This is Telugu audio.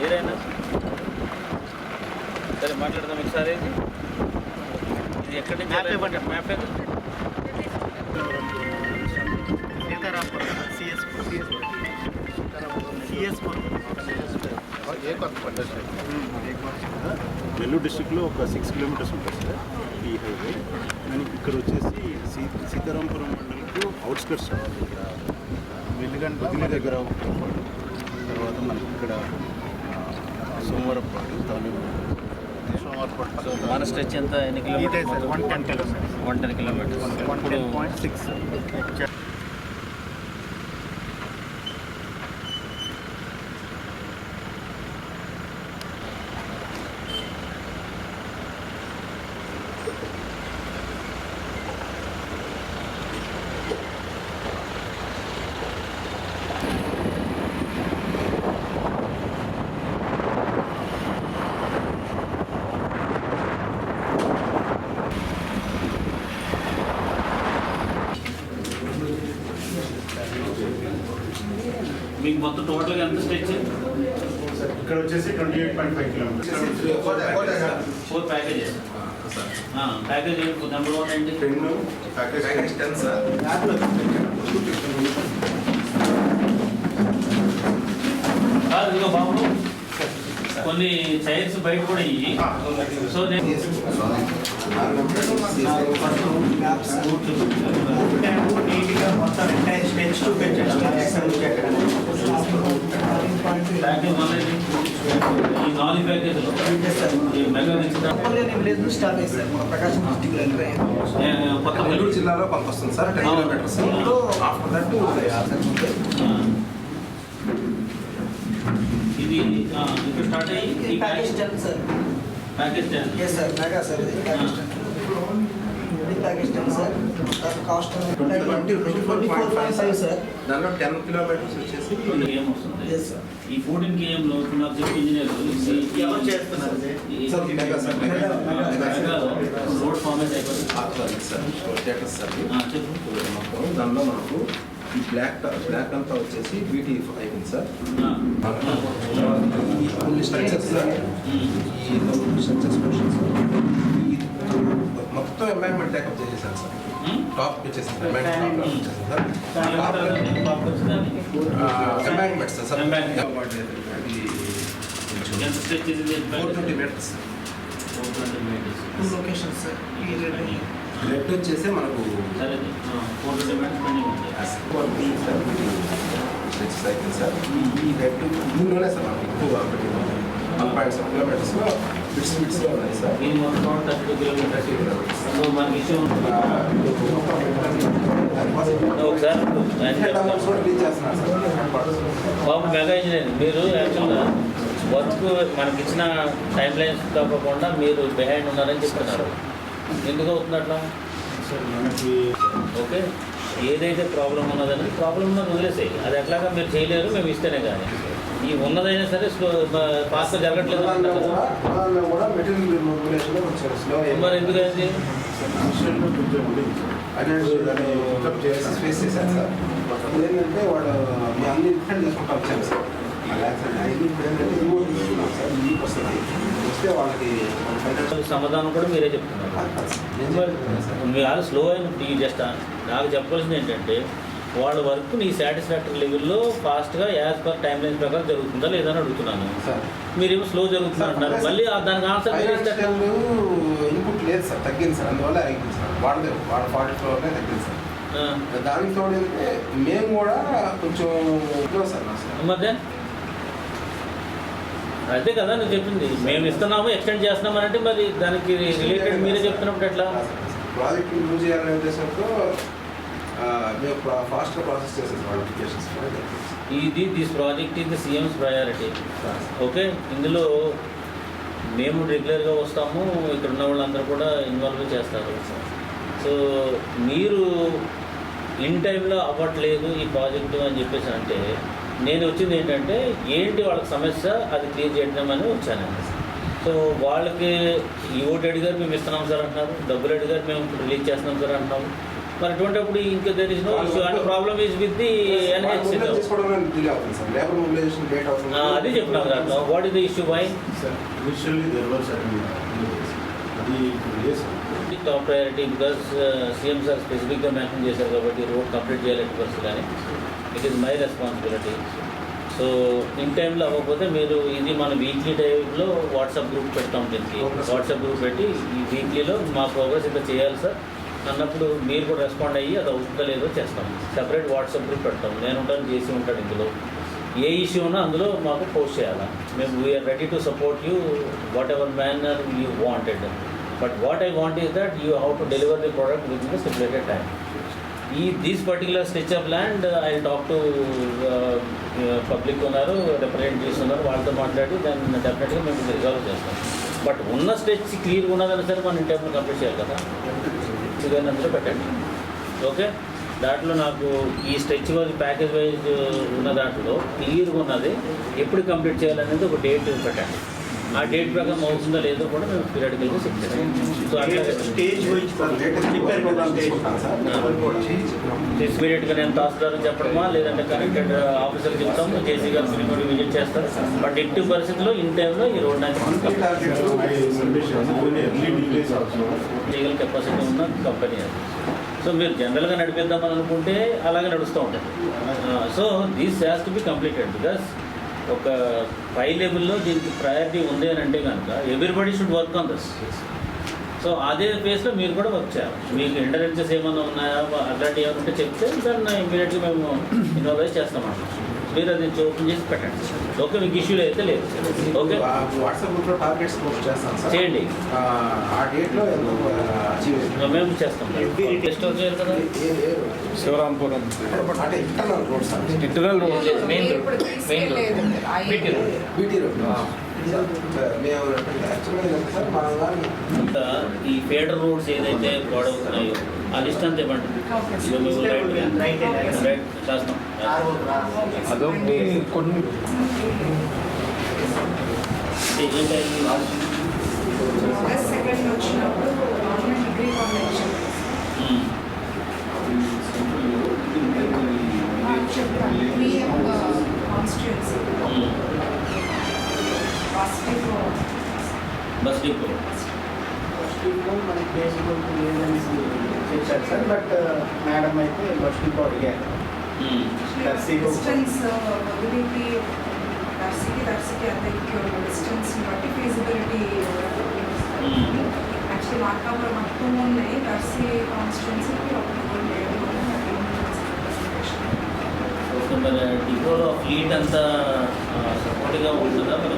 ఏదైనా సరే. మాట్లాడదాం ఒకసారి. ఇది ఇది ఎక్కడి నుంచి మ్యాప్? సీతారాంపురం సిఎస్పురం సిఎస్పురం నెల్లూరు డిస్టిక్లో ఒక సిక్స్ కిలోమీటర్స్ ఉంటుంది సార్ ఈ హైవే కానీ ఇక్కడ వచ్చేసి సీ సీతారాంపురం మండలంకు అవుట్స్కట్స్ వెల్లుగంట దగ్గర తర్వాత మనకి ఇక్కడ ఆ, సోమవారపాడు తమిళ. సోమవారపాడు. సో మన స్ట్రెచ్ ఎంత? ఎన్ని kilometres one ten kilometres. One ten kilometres. One ten point six. మీకు మొత్తం టోటల్గా ఎంత స్ట్రెచ్ ఇక్కడ వచ్చేసి twenty eight point five kilometres four packages package number one ఏంటి? టెన్ ప్యాకేజ్ టెన్ సార్ కాదు ఇదిగో బాబు. కొన్ని చైర్స్ బయట కూడా ఇయ్యి. సో నేను నీట్గా మొత్తం ఎంటైర్ ప్యాకేజ్ వన్? ఈ నాలుగు ప్యాకేజీలు మెగా నుంచి స్టార్ట్ సార్ మన ప్రకాశం డిస్టిక్ కొత్త నెల్లూరు జిల్లాలో పనికొస్తుంది sir ten. Kilometres after that ఇది ఇప్పుడు స్టార్ట్ అయ్యి package ten sir package ten sir Megha sir ఇది package ten package ten sir దాని cost twenty twenty four point five sir దానిలో టెన్ కిలోమీటర్స్ వచ్చేసి ఏం వస్తుంది ఎస్ సార్ ఈ ఫుడ్ గేమ్లో ఇప్పుడు నాకు చెప్పి ఇంజనీర్ ఎవరు చేస్తున్నారు ఇది? Sir Megha sir Megha road format అయిపోతుంది సారీ సార్ స్టేటస్ సార్ ఇది. ఆ, చెప్పు మొత్తం దానిలో మనకు ఈ బ్లాక్ బ్లాక్ అంతా వచ్చేసి బీటీ అయిపోయింది సార్ ఆ, ఈ కొన్ని స్ట్రక్చర్స్ సార్ ఉమ్. ఈ స్ట్రక్చర్స్ పోర్షన్స్ ఈ మొత్తం ఎంబైన్మెంట్ టేకప్ చేసేసాను సార్ ఉమ్. టాప్ వచ్చేసింది ఎంబైన్మెంట్ టాప్ వచ్చేసింది సార్ ఏమంటారు? పాపర్స్ దాన్ని? Embankment sir Embankment. ఇది ఎంత స్ట్రెచ్ ఇది four twenty metres four twenty metres two locations sir ఈ రెండు రెడ్ వచ్చేసి మనకు సరే ఫోర్ ట్వంటీ మీటర్స్ పెండింగ్ ఉంది సైకిల్ సార్ ఈ రెడ్ దీనిలోనే సార్ మనకు. ఎక్కువ వన్ పాయింట్ కిలోమీటర్స్లో బిట్స్ బిట్స్లో ఉన్నాయి సార్ థర్టీ కిలోమీటర్స్ మనకి ఇష్యూ ఒకసారి ఆయన బాబు మెగా ఇంజనీర్. మీరు యాక్చువల్గా వర్క్ మనకి ఇచ్చిన టైం లైన్స్ తప్పకుండా మీరు బిహైండ్ ఉన్నారని చెప్తున్నారు. ఎందుకు అవుతుంది సార్ ఓకే. ఏదైతే ప్రాబ్లం ఉన్నదని ప్రాబ్లం ఉన్నది వదిలేసేయి. అది ఎట్లాగా మీరు చేయలేరు మేము ఇస్తేనే కానీ. ఈ ఉన్నదైనా సరే స్లో ఫాస్ట్గా జరగట్లేదు కూడా మెటీరియల్ రిమూవలేషన్లో కొంచెం స్లో మరి ఎందుకైంది? సార్ చేసి ఫేస్ ఏంటంటే వాడు మీ అన్ని చేసుకుంటా వచ్చాను సార్. సమాధానం కూడా మీరే చెప్తున్నారు. మీ వాళ్ళు స్లో అయిన జస్ట్ నాకు చెప్పాల్సింది ఏంటంటే వాళ్ళ వర్క్ నీ సాటిస్ఫాక్టరీ లెవెల్లో ఫాస్ట్గా యాజ్ పర్ టైం లైన్ ప్రకారం జరుగుతుందా లేదని అడుగుతున్నాను. సార్ మీరేమో స్లో జరుగుతుంది అంటున్నారు. మళ్ళీ దానికి ఆన్సర్ ఇన్పుట్ లేదు సార్ తగ్గింది సార్ అందువల్ల ఆగింది సార్ వాడలేదు. వాడ ఫార్టీ ఫ్లోర్నే తగ్గింది సార్ దానికి తోడు ఏంటంటే మేము కూడా కొంచెం సార్ మధ్య అదే కదా నువ్వు చెప్పింది. మేము ఇస్తున్నాము ఎక్స్టెండ్ చేస్తున్నాము అంటే మరి దానికి రిలేటెడ్ మీరే చెప్తున్నప్పుడు ఎట్లా? ప్రాజెక్ట్ మూవ్ చేయాలనే ఉద్దేశంతో మేము ఫాస్ట్గా ప్రాసెస్ చేసేది ఇది దిస్ ప్రాజెక్ట్ ఇది సీఎంస్ ప్రయారిటీ ఓకే ఇందులో మేము రెగ్యులర్గా వస్తాము ఇక్కడ ఉన్న వాళ్ళందరూ కూడా ఇన్వాల్వ్ చేస్తారు. సో మీరు ఇన్ టైంలో అవ్వట్లేదు ఈ ప్రాజెక్టు అని చెప్పేసి అంటే నేను వచ్చింది ఏంటంటే ఏంటి వాళ్ళకి సమస్య అది క్లియర్ చేయడం అని వచ్చాను. సో వాళ్ళకి ఈ ఓటు అడిగారు మేము ఇస్తున్నాం సార్ అంటున్నారు. డబ్బులు అడిగారు మేము రిలీజ్ చేస్తున్నాం సార్ అంటున్నాము మరి అటువంటిప్పుడు ఇంకా there is no issue and problem is with the NH అది చెప్తున్నాం what is the issue sir. Top priority because CM sir స్పెసిఫిక్గా మెన్షన్ చేశారు కాబట్టి రోడ్ కంప్లీట్ చేయాలని పరిస్థితి కానీ it is my responsibility so in టైంలో అవ్వకపోతే మీరు ఇది మన వీక్లీ టైంలో వాట్సాప్ గ్రూప్ పెడతాం దీనికి. వాట్సాప్ గ్రూప్ పెట్టి ఈ వీక్లీలో మా ప్రోగ్రెస్ ఇంత చేయాలి సార్ అన్నప్పుడు మీరు కూడా రెస్పాండ్ అయ్యి అది అవుతుందో లేదో చేస్తాం. సెపరేట్ వాట్సాప్ గ్రూప్ పెడతాం. నేను ఉంటాను చేసి ఉంటాడు ఇందులో. ఏ ఇష్యూ ఉన్నా అందులో మాకు పోస్ట్ చేయాలి? మేము we're ready to support you whatever manner you wanted but what I want is that you how to deliver the product within stipulated time ఈ these particular stretch of land I talk to public ఉన్నారు రిప్రజెంటేటివ్స్ ఉన్నారు వాళ్ళతో మాట్లాడి దాన్ని డెఫినెట్గా మేము రిజాల్వ్ చేస్తాం. బట్ ఉన్న స్టెచ్ క్లియర్గా ఉన్నదని సరే మనం టైంలో కంప్లీట్ చేయాలి కదా. ఇదని అందులో పెట్టండి. ఓకే? దాంట్లో నాకు ఈ స్ట్రెచ్ వైజ్ ప్యాకేజ్ వైజ్ ఉన్న దాంట్లో క్లియర్గా ఉన్నది. ఎప్పుడు కంప్లీట్ చేయాలనేది ఒక డేట్ పెట్టండి. ఆ డేట్ ప్రకారం అవుతుందో లేదో కూడా మేము తీసుకుంటాను సార్. ఇమీడియట్గా నేను తహసీల్దార్ చెప్పడమా లేదంటే కనెక్టెడ్ ఆఫీసర్ చెప్తాము? జేసీ గారు మీరు విజిట్ చేస్తారు? బట్ ఎట్టి పరిస్థితుల్లో ఇన్ టైంలో ఈ రోడ్ చేయగల కెపాసిటీ ఉన్న కంపెనీ అది. సో మీరు జనరల్గా నడిపిద్దామని అనుకుంటే అలాగే నడుస్తూ ఉంటుంది. So these has to be completed because ఒక పై లెవెల్లో దీనికి ప్రయారిటీ ఉంది అని అంటే కనుక everybody should work on this so అదే ఫేస్లో మీరు కూడా వర్క్ చేయాలి. మీకు ఇంటరెన్సెస్ ఏమైనా ఉన్నాయా? అట్లాంటివి ఏమంటే ఉంటే చెప్తే దాన్ని ఇమీడియట్గా మేము ఇన్వాల్వ్ చేస్తామన్నమాట మీరు అది ఓపెన్ చేసి పెట్టండి. ఓకే మీకు ఇష్యూలు అయితే లేదు. ఓకే? వాట్సాప్ గ్రూప్లో టార్గెట్స్ పోస్ట్ చేస్తాను సార్. చేయండి. ఆ, డేట్లో మేము చేస్తాం. టెస్ట్ చేయాలి కదా? శివరాంపురం. అంటే internal road sir. Internal road main ఇప్పుడు తీసుకెళ్ళలేదు బీటీ రోడ్. బీటీ రోడ్ ఈ ఫేడర్ రోడ్స్ ఏదైతే పాడవుతున్నాయో ఆ లిస్ట్ అంతా ఇవ్వండి. చేస్తాం అదొకటి కొన్ని. సెకండ్ వచ్చినప్పుడు డిగ్రీ కాలేజ్. చెప్తాను constituency. Bus depot bus depot depot మనకి బేసిక్ లేదని చెప్పారు సార్ బట్ మేడం అయితే బస్ డిపో అడిగారు ఉమ్. దర్శికి ఒక- డిస్టెన్స్ వదిలికి దర్శికి దర్శికి అంతకి డిస్టెన్స్ బట్టి ఫీజిబిలిటీ ఉమ్. యాక్చువల్లీ మార్కాపురం మొత్తం ఉన్నాయి. దర్శి కాన్స్టిట్యున్సీకి ఒక రోడ్ లేదు. ఓకే మరి డిపోలో ఫ్లీట్ అంతా సపోర్ట్గా ఉంటుందా? మరి